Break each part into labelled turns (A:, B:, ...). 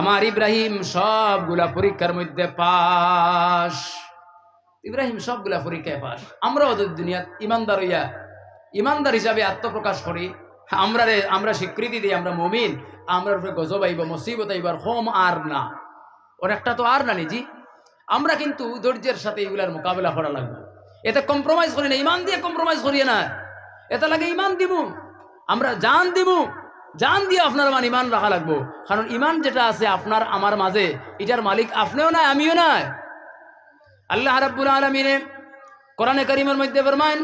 A: আমার ইব্রাহিম সবগুলা পরীক্ষার মধ্যে পাস ইব্রাহিম সবগুলা পরীক্ষায় পাস আমরা ওদের দুনিয়া ইমানদার হইয়া, ইমানদার হিসাবে আত্মপ্রকাশ করি, আমরা আমরা স্বীকৃতি দিই, আমরা মমিন আমরা গজব আইব, মুসিবত আইবার হোম আর না। অনেকটা তো আর না নিজি। আমরা কিন্তু ধৈর্যের সাথে এগুলার মোকাবেলা করা লাগবে। এতে কম্প্রোমাইজ করি না, ইমান দিয়ে কম্প্রোমাইজ করিয়ে না। এটা লাগে ইমান দিমু। আমরা জান দিব, জান দিয়ে আপনার মান ইমান রাখা লাগবো। কারণ ইমান যেটা আছে, আপনার আমার মাঝে, এটার মালিক আপনিও না আমিও না আল্লাহ রাব্বুল আলামিনে কোরআনে কারীমের মধ্যে ফরমান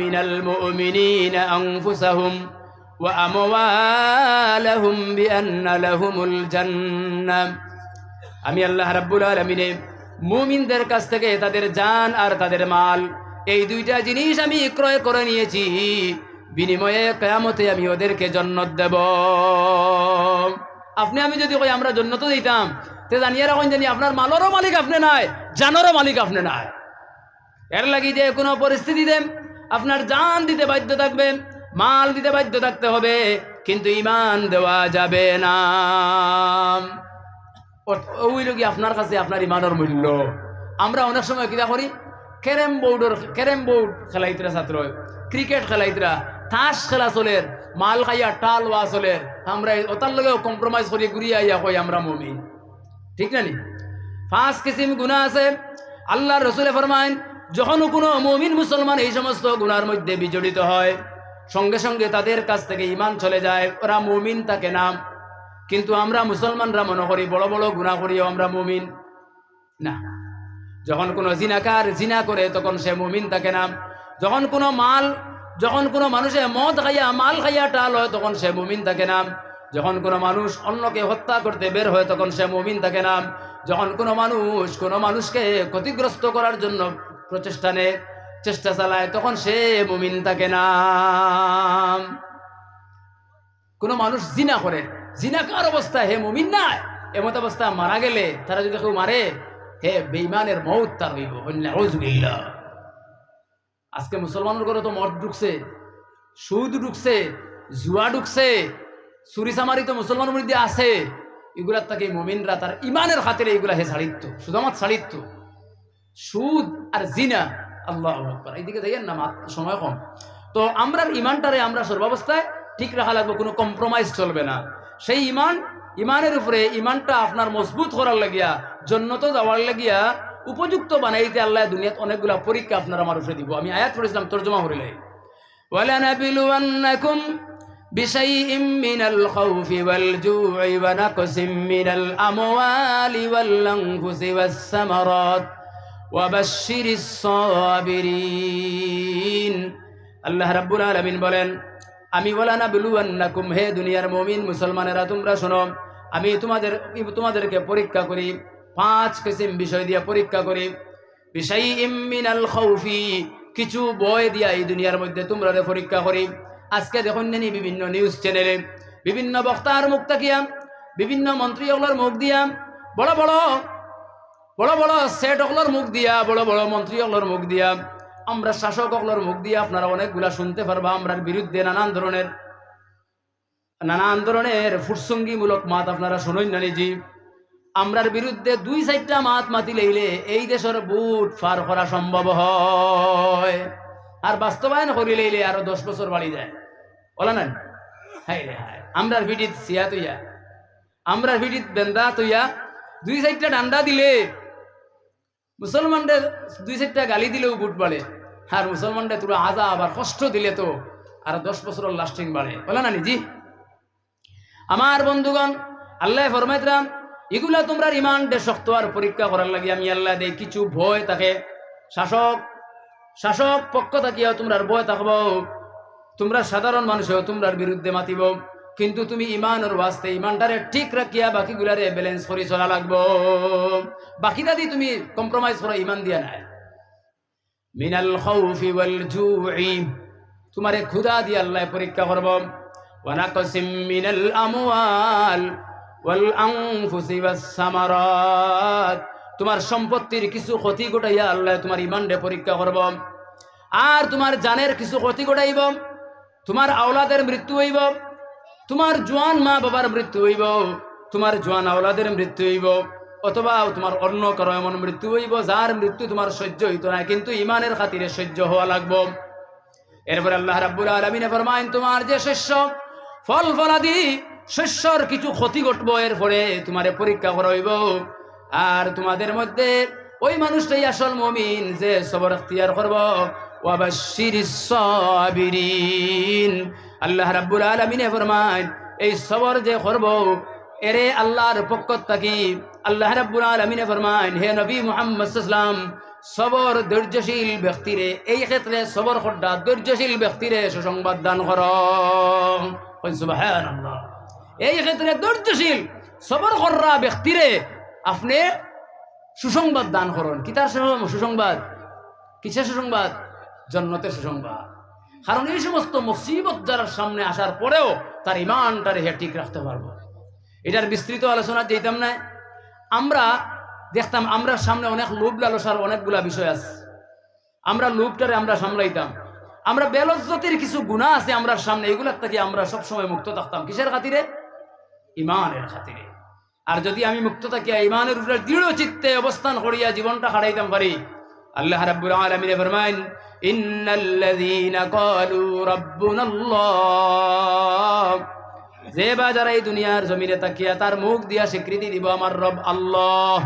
A: মিনাল মুমিনিনা আনফুসাহুম ওয়া আমওয়ালাহুম বিআন্না লাহুমুল জান্নাহ আমি আল্লাহ রাব্বুল আলামিনে মুমিনদের কাছ থেকে তাদের জান আর তাদের মাল এই দুইটা জিনিস আমি ক্রয় করে নিয়েছি। বিনিময়ে কেয়ামতে আমি ওদেরকে জন্নত দেব। আপনি, আমি যদি কই আমরা জন্নত দিতাম, তে জানিয়ে রাখুন জানি আপনার মালেরও মালিক আপনি নাই, জানেরও মালিক আপনি নাই। এর লাগি যে কোনো পরিস্থিতিতে আপনার জান দিতে বাধ্য থাকবে, মাল দিতে বাধ্য থাকতে হবে, কিন্তু ইমান দেওয়া যাবে না। ওই লোক আপনার কাছে আপনার ইমানের মূল্য। আমরা অনেক সময় কিনা করি? ক্যারেম বোর্ডের ক্যারেম বোর্ড খেলাইতরা ছাত্র ক্রিকেট খেলাইতরা তাস খেলা চলের মাল খাইয়া টাল ওয়া চলের আমরা ওটার লগেও কম্প্রোমাইজ করি, ঘুরিয়ে আইয়া কই আমরা মমিন। ঠিক না নি? পাঁচ কিসিম গুণা আছে। আল্লাহ রসুলে ফরমাইন যখন কোনো মমিন মুসলমান এই সমস্ত গুণার মধ্যে বিজড়িত হয়, সঙ্গে সঙ্গে তাদের কাছ থেকে ইমান চলে যায়। ওরা মুমিন তাকে নাম। কিন্তু আমরা মুসলমানরা মনে করি, বড় বড় গুণা করিও আমরা মুমিন। না। যখন কোনো জিনাকার জিনা করে, তখন সে মুমিন তাকে নাম যখন কোনো মাল, যখন কোনো মানুষে মদ খাইয়া, মাল খাইয়া টাল হয়, তখন সে মুমিন তাকে নাম যখন কোনো মানুষ অন্যকে হত্যা করতে বের হয়, তখন সে মুমিন তাকে নাম যখন কোনো মানুষ কোনো মানুষকে ক্ষতিগ্রস্ত করার জন্য প্রচেষ্টা নেয় চেষ্টা চালায়, তখন সে মুমিন তাকে নাম কোনো মানুষ জিনা করে, জিনাকার অবস্থায় হে মুমিন নাই, এমত অবস্থা মারা গেলে, তারা যদি কেউ মারে হে বেইমানের মৌত তার হইব আজকে মুসলমানের ঘরে তো মদ ঢুকছে, সুদ ঢুকছে, জুয়া ঢুকছে চুরি চামারি তো মুসলমানের মধ্যে আছে। এগুলার তাকে মমিনরা তার ইমানের খাতিরে এগুলা হে ছাড়িত সুদামাত ছাড়িত সুদ আর জিনা, আল্লাহ আকবার। এইদিকে দেখেন না সময় কম। তো আমরার ইমানটারে আমরা সর্বাবস্থায় ঠিক রাখা লাগবে, কোনো কম্প্রোমাইজ চলবে না। সেই ইমান ইমানের উপরে ইমানটা আপনার মজবুত করার লাগিয়া জন্নত যাওয়ার লাগিয়া উপযুক্ত বানাইতে আল্লাহ দুনিয়াত অনেকগুলা পরীক্ষা আপনার আমার উপরে দিব আমি আয়াত পড়েছিলাম তর্জমা করিলে ولنبلونكم بشيء من الخوف والجوع ونقص من الأموال والأنفس والثمرات وبشر الصابرين আল্লাহ রাব্বুল আলামিন বলেন আমি বলা না বিলুয়ান্নাকুম, হে দুনিয়ার মমিন মুসলমানেরা, তোমরা শোনো, আমি তোমাদের তোমাদেরকে পরীক্ষা করি, পাঁচ কিসিম বিষয় দিয়ে পরীক্ষা করি। বিষয় ইমিনাল খৌফি কিছু বয় দিয়া এই দুনিয়ার মধ্যে তোমরা পরীক্ষা করি। আজকে দেখুন নেনি বিভিন্ন নিউজ চ্যানেলে বিভিন্ন বক্তার মুখ তাকিয়া, বিভিন্ন মন্ত্রী ওগুলোর মুখ দিয়া, বড় বড় বড় বড় সেট ওগুলোর মুখ দিয়া, বড় বড় মন্ত্রী ওগুলোর মুখ দিয়া আমরা শাসক ওগুলোর মুখ দিয়ে আপনারা অনেকগুলা শুনতে পারবা, আমরার বিরুদ্ধে নানান ধরনের নানান ধরনের ফুটসঙ্গিমূলক মাত আপনারা শুনুন না নিজি। আমরার বিরুদ্ধে দুই চারটা মাত মাতি লইলে এই দেশের বুট ফার করা সম্ভব হয়। আর বাস্তবায়ন করি লইলে আরও দশ বছর বাড়ি যায়। বলা না হাই আমরার ভিডিত সিয়া তুইয়া। আমরার ভিডিত বেন্দা তুইয়া। দুই চারটা ডান্ডা দিলে মুসলমানদের দুই চারটা গালি দিলেও বুট বাড়ে। আর মুসলমানদের তোরা আজা আবার কষ্ট দিলে তো আর দশ বছরের লাস্টিং বাড়ে। বলে না নিজি? আমার বন্ধুগণ, আল্লাহ ফরমাইতরাম এগুলা তোমরা রিমান্ডে শক্ত আর পরীক্ষা করার লাগে। আমি আল্লাহ দেই কিছু ভয় থাকে। শাসক শাসক পক্ষ থাকিয়া তোমরা ভয় থাকব। তোমরা সাধারণ মানুষেও তোমরার বিরুদ্ধে মাতিব। কিন্তু তুমি ইমানের ওয়াস্তে, ইমানটারে ঠিক রাখিয়া বাকিগুলারে ব্যালেন্স করে চলা লাগবো। বাকিটা দিয়ে তুমি কম্প্রোমাইজ করো, ইমান দিয়া নাই। মিনাল খাউফি ওয়াল জুই, তোমারে ক্ষুধা দিয়ে আল্লাহ পরীক্ষা করব। ওয়ানাকসিম মিনাল আমওয়াল ওয়াল আনফুসি ওয়াস সামারাত, তোমার সম্পত্তির কিছু ক্ষতি ঘটাইয়া আল্লাহ তোমার ইমানরে পরীক্ষা করব। আর তোমার জানের কিছু ক্ষতি ঘটাইব, তোমার আওলাদের মৃত্যু হইব। তোমার জোয়ান মা বাবার মৃত্যু হইব, তোমার জোয়ান আওলাদের মৃত্যু হইব, অথবা তোমার অন্য কারও এমন মৃত্যু হইব, যার মৃত্যু তোমার সহ্য হইতো না, কিন্তু ইমানের খাতিরে সহ্য হওয়া লাগবো। এরপরে আল্লাহ রাব্বুল আলমিনে ফরমাইন তোমার যে শস্য, ফল ফলাদি, শস্যর কিছু ক্ষতি ঘটবো, এরপরে তোমারে পরীক্ষা করাইব আর তোমাদের মধ্যে ওই মানুষটাই আসল মমিন যে সবর এখতিয়ার করব। ওয়াবাশির সাবিরিন। আল্লাহ রাব্বুল আলমিনে ফরমাইন এই সবর যে করব, এরে আল্লাহর পক্ষ থাকি আল্লাহ রাব্বুল আলমিনে ফরমাইন হে নবী মুহাম্মদ সাল্লাম সবর ধৈর্যশীল ব্যক্তিরে, এই ক্ষেত্রে সবর খড্ডা ধৈর্যশীল ব্যক্তিরে সুসংবাদ দান কর। এই ক্ষেত্রে ধৈর্যশীল, সবর কররা ব্যক্তিরে আপনি সুসংবাদ দান করুন। কি তার সুসংবাদ? কিসের সুসংবাদ? জন্নতের সুসংবাদ। কারণ এই সমস্ত মুসিবত যারা সামনে আসার পরেও তার ইমানটারে হে ঠিক রাখতে পারব। এটার বিস্তৃত আলোচনা যেতাম না। আমরা দেখতাম, আমরা সামনে অনেক লোভ লালসার অনেকগুলা বিষয় আছে। আমরা লোভটারে আমরা সামলাইতাম। আমরা বেলজ্জতির কিছু গুণা আছে আমরা সামনে, এগুলার থেকে আমরা সবসময় মুক্ত থাকতাম। কিসের খাতিরে? ইমানের খাতিরে। আর যদি আমি মুক্ত থাকি ইমানের উপরে দৃঢ় চিত্তে অবস্থান করিয়া জীবনটা হারাইতাম পারি, আল্লাহ রাব্বুল আলামিন ফরমাইন ইন্নাল্লাযীনা ক্বালু রাব্বুনাল্লাহ। যে বা যারা এই দুনিয়ার জমিনে তাকিয়া তার মুখ দিয়া স্বীকৃতি দিব আমার রব আল্লাহ।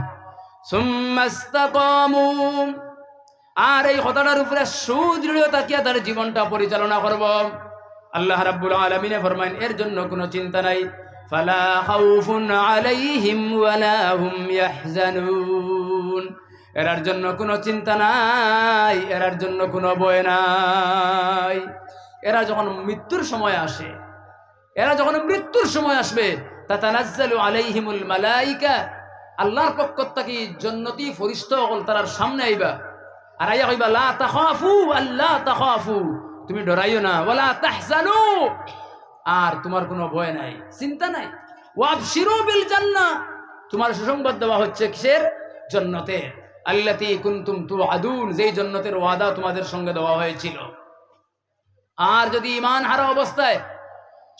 A: আর এই কথাটার উপরে সুদৃঢ় তাকিয়া তার জীবনটা পরিচালনা করব। আল্লাহ রাব্বুল আলামিনে ফরমাইন, এর জন্য কোনো চিন্তা নাই। ফালা খাউফুন আলাইহিম ওয়ালা হুম ইয়াহজানুন। এরার জন্য কোনো চিন্তা নাই, এরার জন্য কোনো ভয় নাই। এরা যখন মৃত্যুর সময় আসে, এরা যখন মৃত্যুর সময় আসবে তা তানাজ্জালু আলাইহিমুল মালাইকা, আল্লাহর পক্ষ থেকে জন্নতি ফরিস্ত অকল তারার সামনে আইবা। আর আইয়া কইবা, লা তাখাফু আল্লাহ তাখাফু। তুমি ডরাইও না, ওয়ালা তাহজানু। আর তোমার কোনো ভয় নাই, চিন্তা নাই। ওয়াবশিরু বিল জান্নাহ। তোমার সুসংবাদ দেওয়া হচ্ছে কিসের? জন্নতে আল্লাতি কুন্তুম তু আদুন যেই জন্নতের ওয়াদা তোমাদের সঙ্গে দেওয়া হয়েছিল। আর যদি ইমান হারা অবস্থায়,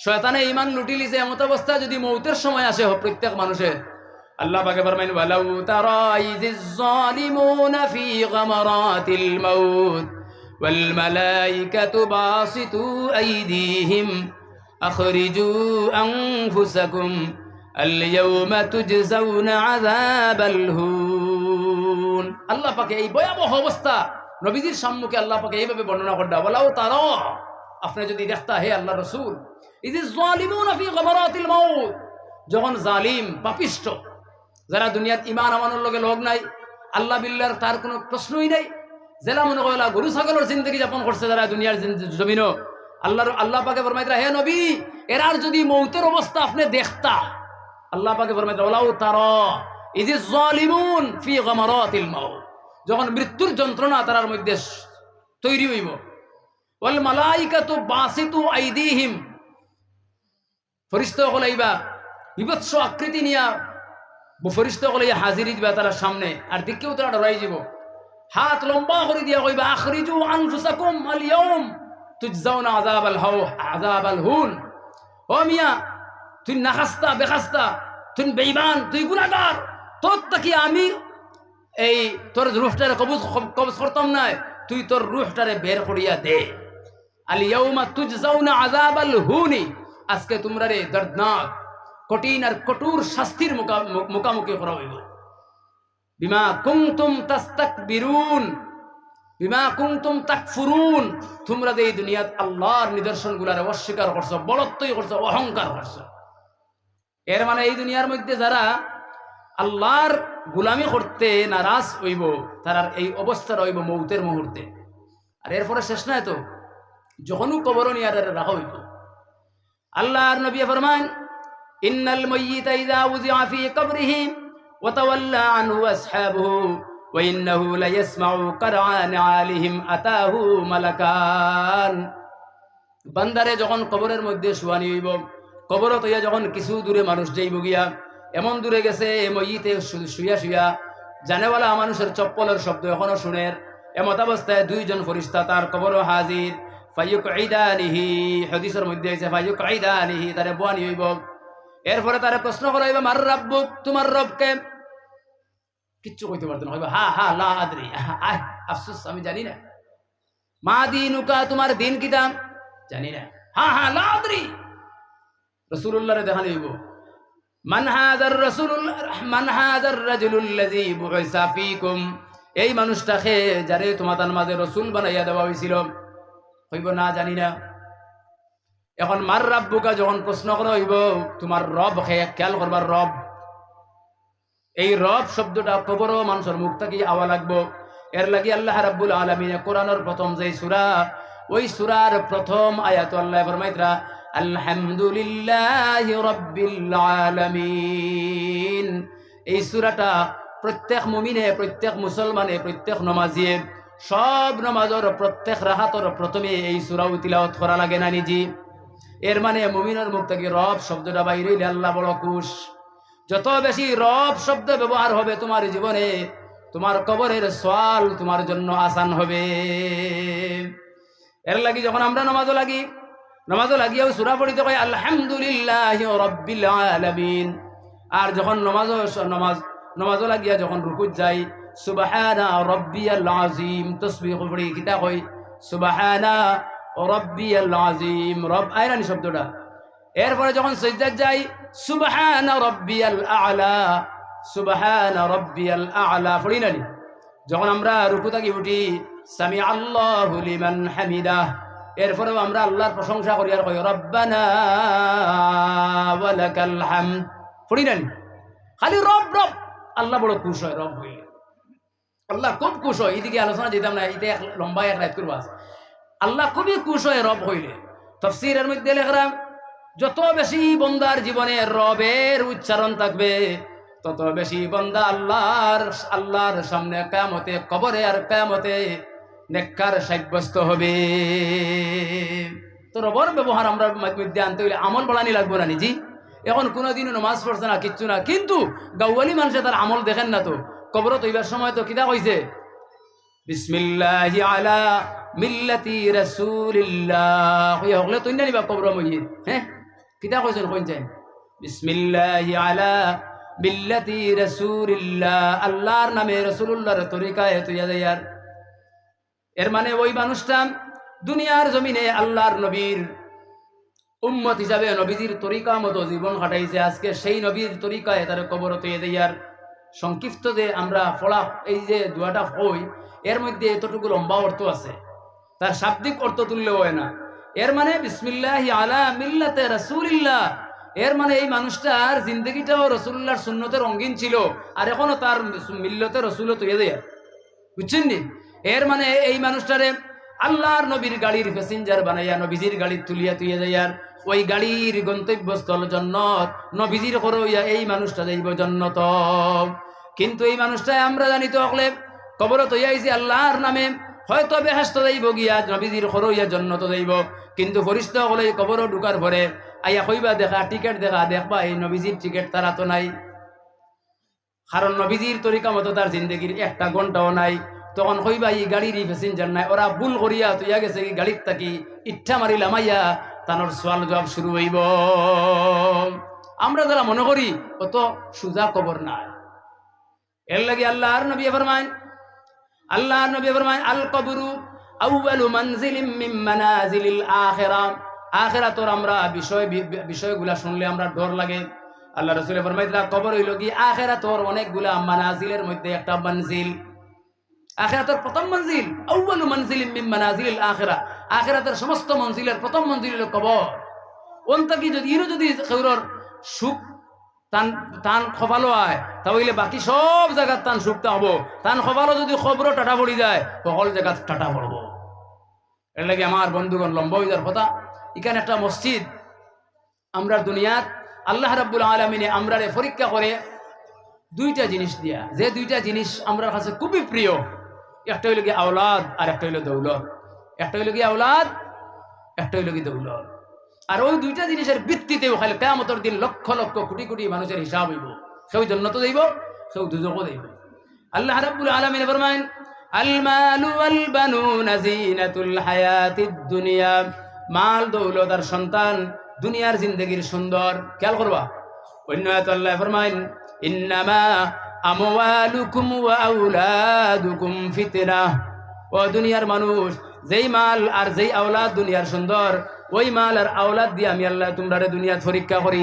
A: শয়তানে ইমান লুটিলিছে এমত অবস্থায় যদি মৌতের সময় আসে প্রত্যেক মানুষের, আল্লাহ পাকে ফরমাইন, ওয়ালাউ তারা ইযিজ জালিমুনা ফি গামারাতিল মাউত, ওয়াল মালায়েকাতু বাসিতু আইদিহিম, আখরিজু আনফুসাকুম আল ইয়াওমা তুজজাউনা আযাবাল হুন আল্লাহ পাকে এই ভয়াবহ অবস্থা নবীজির সম্মুখে আল্লাহ পাকে এইভাবে বর্ণনা করডা বলাও তারা, আপনি যদি দেখতা, হে আল্লাহ রসুল যখন জালিম, পাপিষ্ট, যারা দুনিয়াত ইমান আমানোর লগে লগ নাই, আল্লাহ বিল্লার তার কোনো প্রশ্নই নাই, জেলা মনে কয়লা গরু, ছাগলের জিন্দগি যাপন করছে যারা দুনিয়ার জমিনও। আল্লাহর আল্লাহ পাকে ফরমাইতরা হে নবী, এরার যদি মৌতের অবস্থা আপনি দেখতা, আল্লাহ পাকে ফরমাইতরা ওলাও তারা ইদি জালিমুন ফি গামারাতিল মাউত যখন মৃত্যুর যন্ত্রণা তারার মধ্যে তৈরি হইব ওয়াল মালাইকাতু বাসিতু আইদিহিম ফরিস্ত হল আইবা বিভৎস আকৃতি নিয়া ফরিস্ত হল হাজিরি দিবা তার সামনে আর দিকেও তারা ডরাই যাব হাত লম্বা করে দিয়া কইবা আখরিজু আনফুসাকুম আল ইয়াউম তুজজাউনা আযাবাল হাও আযাবাল হুন ও মিয়া তুই নাখাস্তা বেখাস্তা তুই বেঈমান তুই গুনাহগার তোর তাকি আমি এই তোর রুহটারে কবুজ কবজ করতাম না? তুই তোর রুহটারে বের করিয়া দে। আল ইয়াউমা তুজজাউনা আযাবাল হুনি। আজকে তোমরা রে দর্দনাক, কঠিন আর কঠোর শাস্তির মুখামুখি করা হইব। বিমা কুমতুম তাস্তাকবিরুন, বিমা কুমতুম তাকফুরুন। তোমরা যে এই দুনিয়াত আল্লাহর নিদর্শনগুলারে অস্বীকার করছ বলত্বই করছ, অহংকার করছ। এর মানে এই দুনিয়ার মধ্যে যারা আল্লাহর গুলামি করতে নারাজ হইব, তারার এই অবস্থা রইব মৌতের মুহূর্তে। আর এরপরে শেষ নাই তো যখনও কবর নিয়ে রাখা হইব আল্লাহর নবী ফরমান, ইন্নাল মাইয়িতা ইযা উযিআ ফি কবরিহি ওয়া তাওয়াল্লা আনহু আসহাবুহু, ওয়া ইন্নাহু লা ইয়াসমাউ কারআন আলিহিম আতাহু মালাকান। বান্দারে যখন কবরের মধ্যে শুয়ানি হইব কবরত হইয়া যখন কিছু দূরে মানুষ যাইব গিয়া এমন দূরে গেছে, এ মইতে শুয়া শুয়া জানেওয়ালা মানুষের চপ্পলের শব্দ এখনও শুনের। এমত অবস্থায় দুইজন ফরিস্তা তার কবরও হাজির। ফাইয়ুক আইদানিহি হদিসের মধ্যে আছে ফাইয়ুক আইদানিহি তারে বুয়ানি হইব। এরপরে তারে প্রশ্ন করা হইব, মার রাব্বুক, তোমার রবকে? কিচ্ছু কইতে পারতো না, হইব, হা হা, লা আদরি, আহ আফসোস, আমি জানি না। মা দিনুকা, তোমার দিন কি দাম জানি না। হা হা, লা আদরি রসুল্লাহরে দেখানো হইব। এই মানুষটাকে যারে তোমাদের মাঝে রসুল বানাইয়া দেওয়া হয়েছিল হইব না জানি না। এখন মার রাব্বুকা যখন প্রশ্ন করা হইব, তোমার রব খে খেয়াল করবার রব। এই রব শব্দটা কবর মানুষের মুখ থেকে আওয়া লাগবো। এর লাগি আল্লাহ রাব্বুল আলমিনে কোরআনের প্রথম যে সুরা, ওই সুরার প্রথম আয়াত আল্লাহ ফরমাইতরা আলহামদুলিল্লাহ রব্বিল আলামিন। এই সুরাটা প্রত্যেক মুমিনে, প্রত্যেক মুসলমানে, প্রত্যেক নমাজিয়ে, সব নমাজর প্রত্যেক রাহাতর প্রথমে এই সুরাও তিলাওয়াত করা লাগে না নিজি। এর মানে মুমিনের মুখ থেকে রব শব্দটা বাইরে আল্লাহ বড় কুশ যত বেশি রব শব্দ ব্যবহার হবে তোমার জীবনে, তোমার কবরের সোয়াল তোমার জন্য আসান হবে। এর লাগি যখন আমরা নমাজও লাগি নমাজও লাগিয়াও সুরা পড়িতে কয়, আলহামদুলিল্লাহ রব্বিল আর যখন নমাজ নমাজ, নমাজও লাগিয়া যখন রুকুত যাই, সুবাহানা রব্বিয়াল আজিম তসবিহ পড়ি কিতা কই, সুবাহানা রব্বিয়াল আজিম রব আইরানি শব্দটা। এরপরে যখন সজ্জাত যাই, সুবহান রব্বিয়াল আলা। সুবহান রব্বিয়াল আলা। পড়ি নানি যখন আমরা রুকু থাকি উঠি সামি আল্লাহু লিমান হামিদা এরপরেও আমরা আল্লাহর প্রশংসা করি আর কই, রব্বানা ওয়ালাকাল হামদ। পড়ি নানি খালি রব রব। আল্লাহ বড় খুশ হয়, রব হইলে। আল্লাহ খুব খুশ হয়। এদিকে আলোচনা যেতাম না এটা এক লম্বা এক রাত করব আল্লাহ খুবই খুশ হয় রব হইলে। তফসিরের মধ্যে লেখলাম যত বেশি বন্দার জীবনে রবের উচ্চারণ থাকবে, তত বেশি বন্দা আল্লাহর আল্লাহর সামনে কামতে কবরে আর কামতে নেককার সাব্যস্ত হবে। তো রবর ব্যবহার আমরা মধ্যে আনতে হইলে আমল বাড়ানি লাগবো না নিজি। এখন কোনোদিনও নমাজ পড়ছে না, কিচ্ছু না, কিন্তু গাওয়ালি মানুষে তার আমল দেখেন না তো। কবর তৈবার সময় তো কিতা কইছে? বিসমিল্লাহি আলা মিল্লাতি রাসূলিল্লাহ। হইয়া হলে তুই না নিবা কবর মইয়ে হ্যাঁ? কিতা কইছেন কোন চাই? বিসমিল্লাহি আলা মিল্লাতি রাসূলিল্লাহ। আল্লাহর নামে রাসূলুল্লাহর তরিকায় তুইয়া দেয়ার এর মানে ওই মানুষটা দুনিয়ার জমিনে আল্লাহর নবীর উম্মত হিসাবে নবীজির তরিকা মতো জীবন কাটাইছে। আজকে সেই নবীর তরিকায় তার কবর তুইয়া দেয়ার সংক্ষিপ্ত যে আমরা ফলা এই যে দুয়াটা হই, এর মধ্যে এতটুকু লম্বা অর্থ আছে। তার শাব্দিক অর্থ তুললে হয় না। এর মানে বিসমিল্লাহ আলা মিল্লাতে রসুলিল্লাহ। এর মানে এই মানুষটার জিন্দগিটাও রসুল্লাহর সুন্নতের রঙ্গিন ছিল। আর এখনও তার মিল্লতে রসুল তুলে দেয়। বুঝছেন নি? এর মানে এই মানুষটারে আল্লাহর নবীর গাড়ির প্যাসেঞ্জার বানাইয়া নবীজির গাড়ি তুলিয়া তুইয়া দেয়ার ওই গাড়ির গন্তব্যস্থল জন্নত, নবীজির করইয়া এই মানুষটা যাইব জন্নত। কিন্তু এই মানুষটাই আমরা জানি তো অকলে, কবর তৈয়াইছি আল্লাহর নামে, হয়তো বেহাস্ত যাইব গিয়া, নবীজির খরইয়া জন্নত যাইব। কিন্তু ফরিস্ত হলে কবর ঢুকার পরে আইয়া কইবা, দেখা, টিকেট দেখা, দেখবা, এই নবীজির টিকেট তারা তো নাই। কারণ নবীজির তরিকা মতো তার জিন্দগির একটা ঘন্টাও নাই। তখন কইবা এই গাড়ির প্যাসেঞ্জার নাই। ওরা ভুল করিয়া তুইয়া গেছে এই গাড়ির থাকি ইচ্ছা মারি লামাইয়া তানোর সোয়াল জবাব শুরু হইব। আমরা যারা মনে করি, অত সুজা কবর নাই। এর লাগে আল্লাহর নবী ফরমায় আল্লাহর নবী ফরমায় আল কবরু আউয়ালু মানজিলিম মিন মানাজিলিল আখিরা। আখিরাতর আমরা বিষয় বিষয়গুলা শুনলে আমরা ডর লাগে। আল্লাহ রাসূল ফরমাইতরা কবর হইল কি? আখিরাতর অনেকগুলা মানাজিলের মধ্যে একটা মঞ্জিল আখিরাতের প্রথম মঞ্জিল, আউয়ালু মানজিলিম মিন মানাজিলিল আখিরা। আখিরাতের সমস্ত মঞ্জিলের প্রথম মঞ্জিল হলো কবর। অন্তকি যদি, ইরো যদি কেউরর সুখ তান তান খবালো আয় তাহলে বাকি সব জায়গার তান সুখটা হব। তান খবালো যদি খবরও টাটা পড়ি যায়, সকল জায়গাত টাটা পড়ব। এর লাগে আমার বন্ধুগণ লম্বা হয়ে যাওয়ার কথা। এখানে একটা মসজিদ আমরা দুনিয়াত, আল্লাহ রাব্বুল আলমিনে আমরা পরীক্ষা করে দুইটা জিনিস দিয়া। যে দুইটা জিনিস আমরা কাছে খুবই প্রিয় একটা হইল গিয়ে আওলাদ আর একটা হইল দৌলত একটা হইল গিয়ে আওলাদ একটা হইল গিয়ে দৌলত আর ওই দুইটা জিনিসের ভিত্তিতেও খালি কেমতর দিন লক্ষ লক্ষ কোটি কোটি মানুষের হিসাব হইব সেও জন্নত দেব সেও দুজকও দেব আল্লাহ রাব্বুল আলমিন ফরমাইন المال والبنون زينة الحياة الدنيا মাল দৌলত আর সন্তান দুনিয়ার জিন্দগির সুন্দর খেয়াল করবা অন্য আয়াতে আল্লাহ ফরমাইন ইন্নামা আমওয়ালুকুম ওয়া আউলাদুকুম ফিতনা। ও দুনিয়ার মানুষ, যেই মাল আর যেই আওলাদ দুনিয়ার সুন্দর, ওই মাল আর আওলাদ দিয়ে আমি আল্লাহ তোমরা দুনিয়াত পরীক্ষা করি।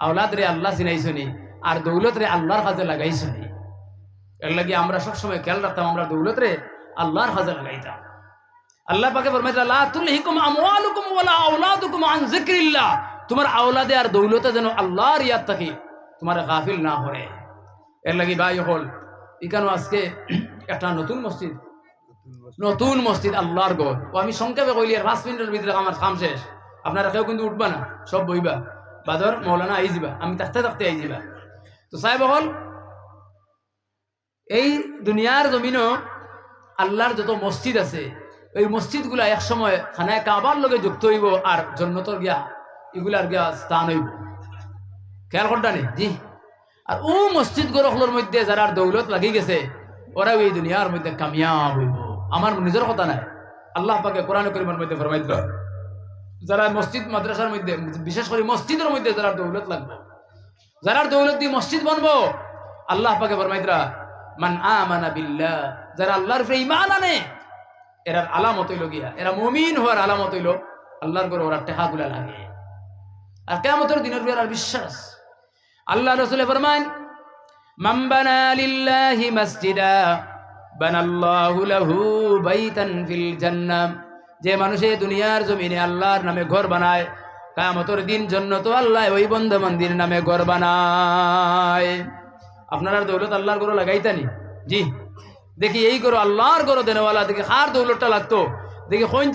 A: আওলাদ রে আল্লাহ চিনাইছনি, আর দৌলত রে আল্লাহর কাজে লাগাইছনি। এর লাগি আমরা সবসময় খেয়াল রাখতাম, আমরা দৌলত রে আল্লাহর কাজে লাগাইতাম। আল্লাহ পাকে ফরমাইছে, লা তুলহিকুম আমওয়ালুকুম ওয়ালা আওলাদুকুম আন যিকরিল্লাহ। তোমার আওলাদে আর দৌলতে যেন আল্লাহর ইয়াদ থাকি তোমার গাফিল না হরে এর লাগি ভাই হল ইকানো আজকে একটা নতুন মসজিদ। নতুন মসজিদ আল্লাহর গড়। ও আমি সংক্ষেপে কইলি পাঁচ মিনিটের ভিতরে আমার কাম শেষ। আপনারা কেউ কিন্তু উঠবা না, সব বইবা। বাদর মৌলানা আই যাবা আমি থাকতে থাকতে আই যাবা তো সাহেব হল, এই দুনিয়ার জমিনও আল্লাহর যত মসজিদ আছে এই মসজিদগুলা এক সময় খানায় কাবার লগে যুক্ত হইব, আর জন্নতর গিয়া এগুলার গিয়া স্থান হইব। খেয়াল করটা নি? জি। আর ও মসজিদ গরখলোর মধ্যে যারা দৌলত লাগি গেছে, ওরাও এই দুনিয়ার মধ্যে কামিয়াব হইব। আমার নিজের কথা নাই। আল্লাহ পাকে কোরআন করিমের মধ্যে ফরমাইত যারা মসজিদ মাদ্রাসার মধ্যে, বিশেষ করে মসজিদের মধ্যে যারা দৌলত লাগবে, যারা দৌলত দিয়ে মসজিদ বানবো, আল্লাহ পাকে ফরমাইতরা মান আমানা বিল্লাহ যারা আল্লাহর উপরে ঈমান আনে এরার আলামত হইল গিয়া। এরা মুমিন হওয়ার আলামত হইল আল্লাহর করে ওরা টেহাগুলা লাগে। আর কেমতের দিনের আর বিশ্বাস। আল্লাহ রসুলে ফরমান, মান যে মানুষে দুনিয়ার জমিনে আল্লাহর নামে ঘর বানায় কামতর দিন জন্য তো আল্লাহ ওই বন্ধ মন্দির নামে ঘর বানায়। আপনার দৌলত আল্লাহর গরো লাগাইতানি? জি। দেখি এই গরো আল্লাহর গরো দেনওয়ালা, দেখি হার দৌলতটা লাগতো? দেখি কোন